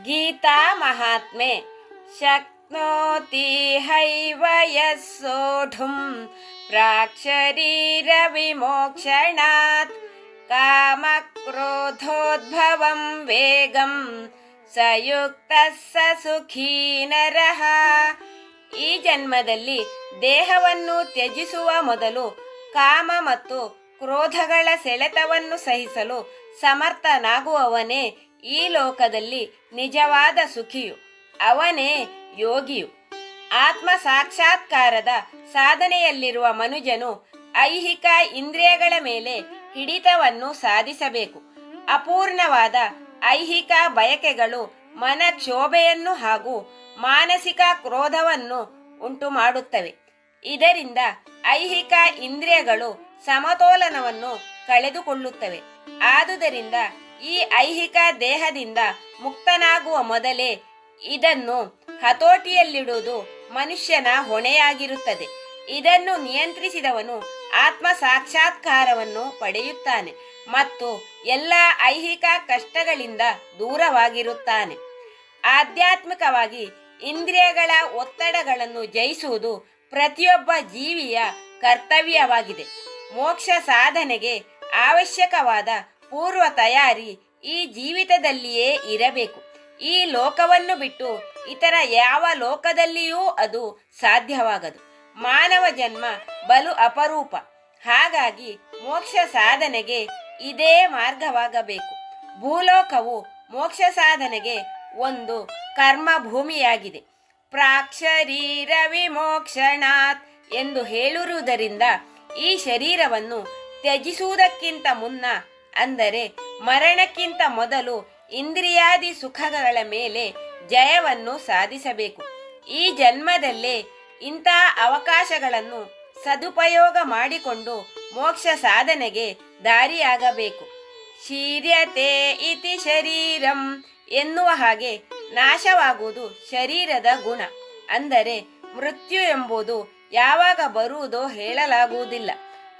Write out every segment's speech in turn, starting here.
ಗೀತಾ ಮಹಾತ್ಮೆ. ಶಕ್ನೋತಿ ಹೈವಯಸ್ಸೋಢುಂ ಸೋಢುಂ ವಿಮೋಕ್ಷಣಾತ್. ಕಾಮಕ್ರೋಧೋದ್ಭವಂ ವೇಗಂ ಸಯುಕ್ತ ಸುಖೀ ನರಹ ಈ ಜನ್ಮದಲ್ಲಿ ದೇಹವನ್ನು ತ್ಯಜಿಸುವ ಮೊದಲು ಕಾಮ ಮತ್ತು ಕ್ರೋಧಗಳ ಸೆಳೆತವನ್ನು ಸಹಿಸಲು ಸಮರ್ಥನಾಗುವವನೇ ಈ ಲೋಕದಲ್ಲಿ ನಿಜವಾದ ಸುಖಿಯು, ಅವನೇ ಯೋಗಿಯು. ಆತ್ಮ ಸಾಕ್ಷಾತ್ಕಾರದ ಸಾಧನೆಯಲ್ಲಿರುವ ಮನುಜನು ಐಹಿಕ ಇಂದ್ರಿಯಗಳ ಮೇಲೆ ಹಿಡಿತವನ್ನು ಸಾಧಿಸಬೇಕು. ಅಪೂರ್ಣವಾದ ಐಹಿಕ ಬಯಕೆಗಳು ಮನ ಕ್ಷೋಭೆಯನ್ನು ಹಾಗೂ ಮಾನಸಿಕ ಕ್ರೋಧವನ್ನು ಉಂಟು ಮಾಡುತ್ತವೆ ಇದರಿಂದ ಐಹಿಕ ಇಂದ್ರಿಯಗಳು ಸಮತೋಲನವನ್ನು ಕಳೆದುಕೊಳ್ಳುತ್ತವೆ. ಆದುದರಿಂದ ಈ ಐಹಿಕ ದೇಹದಿಂದ ಮುಕ್ತನಾಗುವ ಮೊದಲೇ ಇದನ್ನು ಹತೋಟಿಯಲ್ಲಿಡುವುದು ಮನುಷ್ಯನ ಹೊಣೆಯಾಗಿರುತ್ತದೆ. ಇದನ್ನು ನಿಯಂತ್ರಿಸಿದವನು ಆತ್ಮ ಸಾಕ್ಷಾತ್ಕಾರವನ್ನು ಪಡೆಯುತ್ತಾನೆ ಮತ್ತು ಎಲ್ಲ ಐಹಿಕ ಕಷ್ಟಗಳಿಂದ ದೂರವಾಗಿರುತ್ತಾನೆ. ಆಧ್ಯಾತ್ಮಿಕವಾಗಿ ಇಂದ್ರಿಯಗಳ ಒತ್ತಡಗಳನ್ನು ಜಯಿಸುವುದು ಪ್ರತಿಯೊಬ್ಬ ಜೀವಿಯ ಕರ್ತವ್ಯವಾಗಿದೆ. ಮೋಕ್ಷ ಸಾಧನೆಗೆ ಅವಶ್ಯಕವಾದ ಪೂರ್ವ ತಯಾರಿ ಈ ಜೀವಿತದಲ್ಲಿಯೇ ಇರಬೇಕು. ಈ ಲೋಕವನ್ನು ಬಿಟ್ಟು ಇತರ ಯಾವ ಲೋಕದಲ್ಲಿಯೂ ಅದು ಸಾಧ್ಯವಾಗದು. ಮಾನವ ಜನ್ಮ ಬಲು ಅಪರೂಪ. ಹಾಗಾಗಿ ಮೋಕ್ಷ ಸಾಧನೆಗೆ ಇದೇ ಮಾರ್ಗವಾಗಬೇಕು. ಭೂಲೋಕವು ಮೋಕ್ಷ ಸಾಧನೆಗೆ ಒಂದು ಕರ್ಮ ಭೂಮಿಯಾಗಿದೆ ಪ್ರಾಕ್ಷರೀರ ವಿಮೋಕ್ಷಣಾತ್ ಎಂದು ಹೇಳಿರುವುದರಿಂದ ಈ ಶರೀರವನ್ನು ತ್ಯಜಿಸುವುದಕ್ಕಿಂತ ಮುನ್ನ ಅಂದರೆ ಮರಣಕ್ಕಿಂತ ಮೊದಲು ಇಂದ್ರಿಯಾದಿ ಸುಖಗಳ ಮೇಲೆ ಜಯವನ್ನು ಸಾಧಿಸಬೇಕು. ಈ ಜನ್ಮದಲ್ಲೇ ಇಂತಹ ಅವಕಾಶಗಳನ್ನು ಸದುಪಯೋಗ ಮಾಡಿಕೊಂಡು ಮೋಕ್ಷ ಸಾಧನೆಗೆ ದಾರಿಯಾಗಬೇಕು. ಶೀರ್ಯತೆ ಇತಿ ಶರೀರಂ ಎನ್ನುವ ಹಾಗೆ ನಾಶವಾಗುವುದು ಶರೀರದ ಗುಣ. ಅಂದರೆ ಮೃತ್ಯು ಎಂಬುದು ಯಾವಾಗ ಬರುವುದೋ ಹೇಳಲಾಗುವುದಿಲ್ಲ.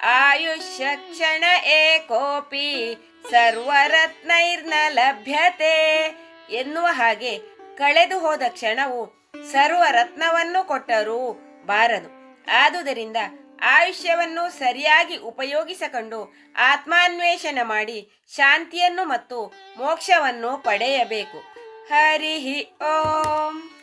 ಆಯುಷ್ಯ ಕ್ಷಣ ಏಕೋಪಿ, ಸರ್ವರತ್ನೈರ್ನ ಲಭ್ಯತೆ ಎನ್ನುವ ಹಾಗೆ ಕಳೆದು ಹೋದ ಕ್ಷಣವು ಸರ್ವರತ್ನವನ್ನು ಕೊಟ್ಟರೂ ಬಾರದು. ಆದುದರಿಂದ ಆಯುಷ್ಯವನ್ನು ಸರಿಯಾಗಿ ಉಪಯೋಗಿಸಿಕೊಂಡು ಆತ್ಮಾನ್ವೇಷಣೆ ಮಾಡಿ ಶಾಂತಿಯನ್ನು ಮತ್ತು ಮೋಕ್ಷವನ್ನು ಪಡೆಯಬೇಕು. ಹರಿ ಓಂ.